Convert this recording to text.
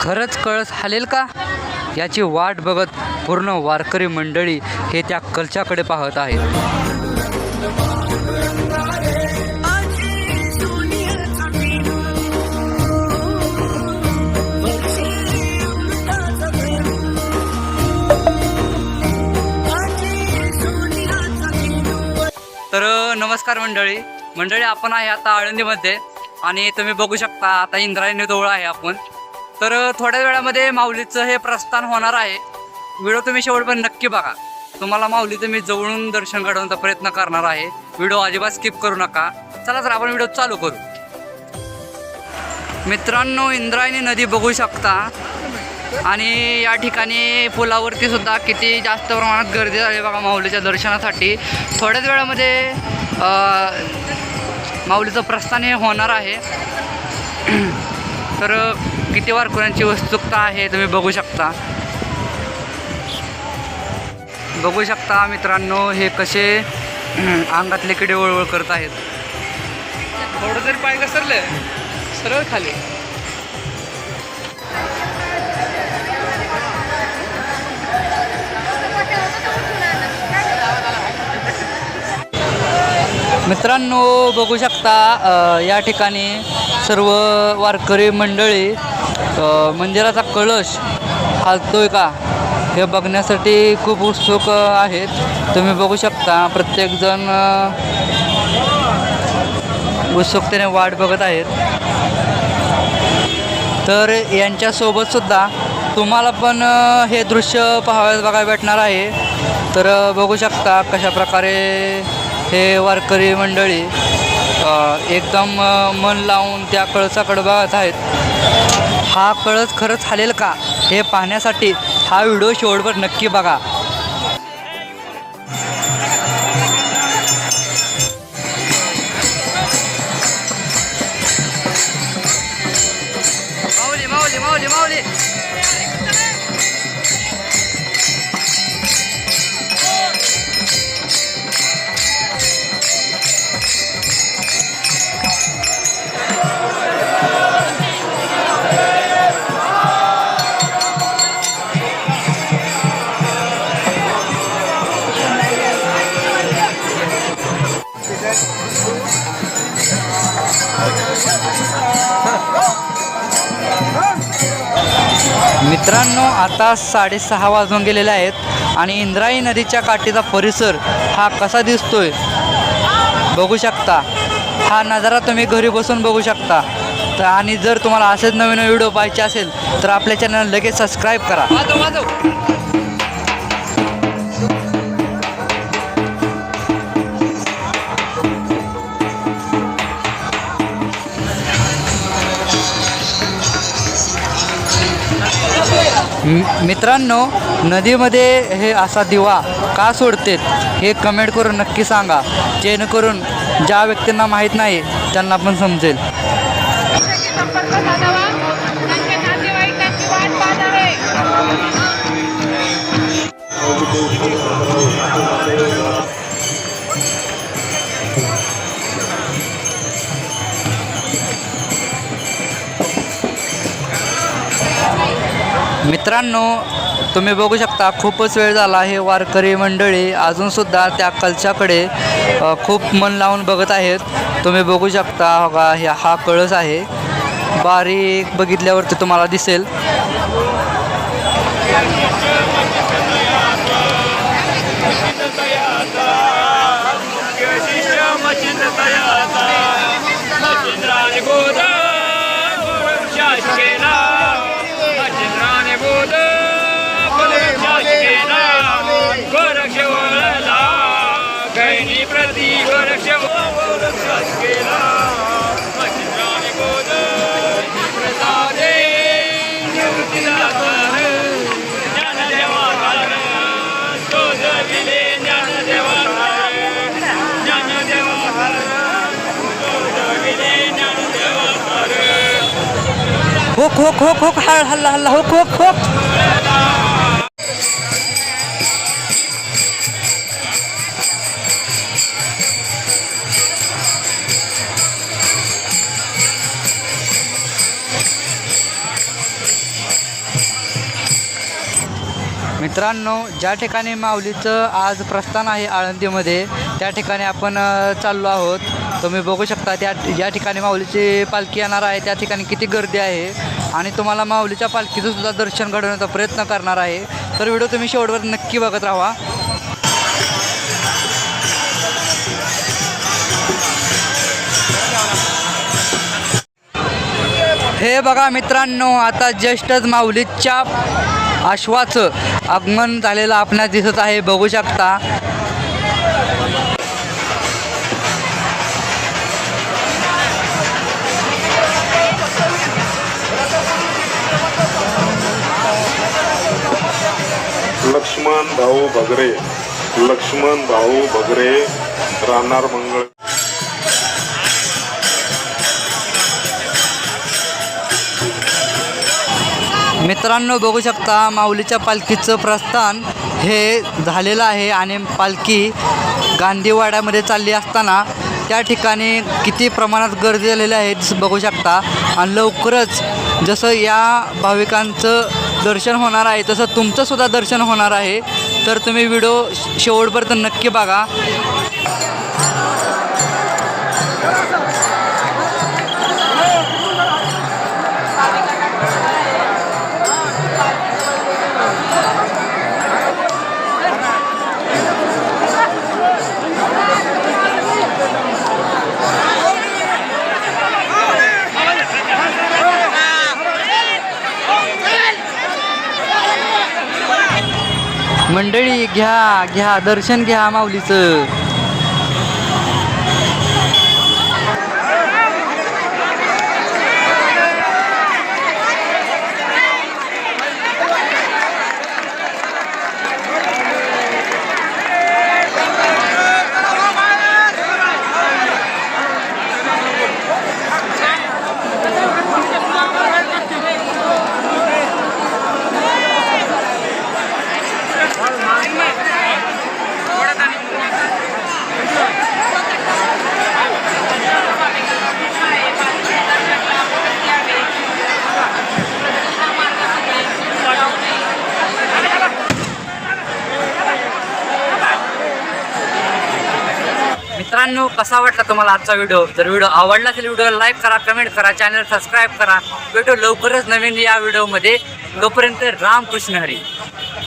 खरंच कळस हालेल का? याची वाट बघत पूर्ण वारकरी मंडळी हे त्या कलशाकडे पाहत आहेत. तर नमस्कार मंडळी. मंडळी आपण आहे आता आळंदीमध्ये आणि तुम्ही बघू शकता आता इंद्रायणी जवळ आहे आपण. तर थोड्या वेळामध्ये माऊलीचं हे प्रस्थान होणार आहे. व्हिडिओ तुम्ही शेवटपर्यंत नक्की बघा. तुम्हाला माऊलीचं मी जवळून दर्शन घडवण्याचा प्रयत्न करणार आहे. व्हिडिओ अजिबात स्किप करू नका. चला तर आपण व्हिडिओ चालू करू. मित्रांनो इंद्रायणी नदी बघू शकता. आणि या ठिकाणी पुलावरती सुद्धा किती जास्त प्रमाणात गर्दी झाली बघा माऊलीच्या दर्शनासाठी. थोड्याच वेळामध्ये माऊलीचं प्रस्थान हे होणार आहे. तर किती वारकऱ्यांची उत्सुकता आहे तुम्ही बघू शकता. बघू शकता मित्रांनो हे कसे अंगातले किडे वळवळ करत आहेत. थोडं जरी पाय घसरले सरळ खाली. मित्रांनो बघू शकता या ठिकाणी सर्व वारकरी मंडळी मंदिराचा कळश हालतोय का हे बघण्यासाठी खूप उत्सुक आहेत. तुम्ही बघू शकता प्रत्येकजण उत्सुकतेने वाट बघत आहेत. तर यांच्यासोबतसुद्धा तुम्हाला पण हे दृश्य पाहावयास बघायला भेटणार आहे. तर बघू शकता कशा प्रकारे हे वारकरी मंडळी एकदम मन लावून त्या कळसाकडे बघत आहेत. हा कळस खरंच हालेल का? हे पाहण्यासाठी हा व्हिडिओ शेवटवर नक्की बघा. मित्रांनो आता साडेसहा वाजून गेलेले आहेत आणि इंद्रायणी नदीच्या काठीचा परिसर हा कसा दिसतोय? बघू शकता. हा नजारा तुम्ही घरी बसून बघू शकता. तर आणि जर तुम्हाला असेच नवीन व्हिडिओ पाहायचे असेल तर आपल्या चॅनल लगेच सबस्क्राईब करा. मित्रांनो नदीमध्ये हे असा दिवा का सोडतेत हे कमेंट करून नक्की सांगा. जेणेकरून ज्या व्यक्तींना माहीत नाही त्यांना पण समजेल. वाट मित्रांनो तुम्ही बघू शकता खूपच वेळ झाला हे वारकरी मंडळी अजूनसुद्धा त्या कलशाकडे खूप मन लावून बघत आहेत. तुम्ही बघू शकता बघा हे हा कळस आहे. बारीक बघितल्यावरती तुम्हाला दिसेल. मच्छिंद्राने शासकेला होक होक होक होक हळ हल्ला हल्ला होक होक होक. मित्रांनो ज्या ठिकाणी माऊलीचं आज प्रस्थान आहे आळंदीमध्ये त्या ठिकाणी आपण चाललो आहोत. तुम्ही बघू शकता त्या ज्या ठिकाणी माऊलीची पालखी येणार आहे. त्या ठिकाणी किती गर्दी आहे. आणि तुम्हाला माऊलीच्या पालखीचं सुद्धा दर्शन घडवण्याचा प्रयत्न करणार आहे. तर व्हिडिओ तुम्ही शेवटवर नक्की बघत राहा. हे बघा मित्रांनो आता ज्येष्ठच माऊलीच्या आश्वाचं आगमन झालेलं आपणास दिसत आहे. बघू शकता. लक्ष्मण भाऊ भगरे लक्ष्मण भाऊ भगरे राहणार मंगळ. मित्रांनो बघू शकता माऊलीच्या पालखीचं प्रस्थान हे झालेलं आहे आणि पालखी गांधीवाड्यामध्ये चालली असताना त्या ठिकाणी किती प्रमाणात गर्दी झालेली आहे बघू शकता. आणि लवकरच जसं या भाविकांचं दर्शन होणार आहे तसं तुमचंसुद्धा दर्शन होणार आहे. तर तुम्ही व्हिडिओ शेवटपर्यंत नक्की बघा. मंडळी घ्या घ्या दर्शन घ्या माऊलीचं. मित्रांनो कसा वाटला तुम्हाला आजचा व्हिडिओ? जर व्हिडिओ आवडला असेल व्हिडिओला लाईक करा कमेंट करा चॅनल सबस्क्राईब करा. भेटू लवकरच नवीन या व्हिडिओमध्ये. तोपर्यंत रामकृष्ण हरी.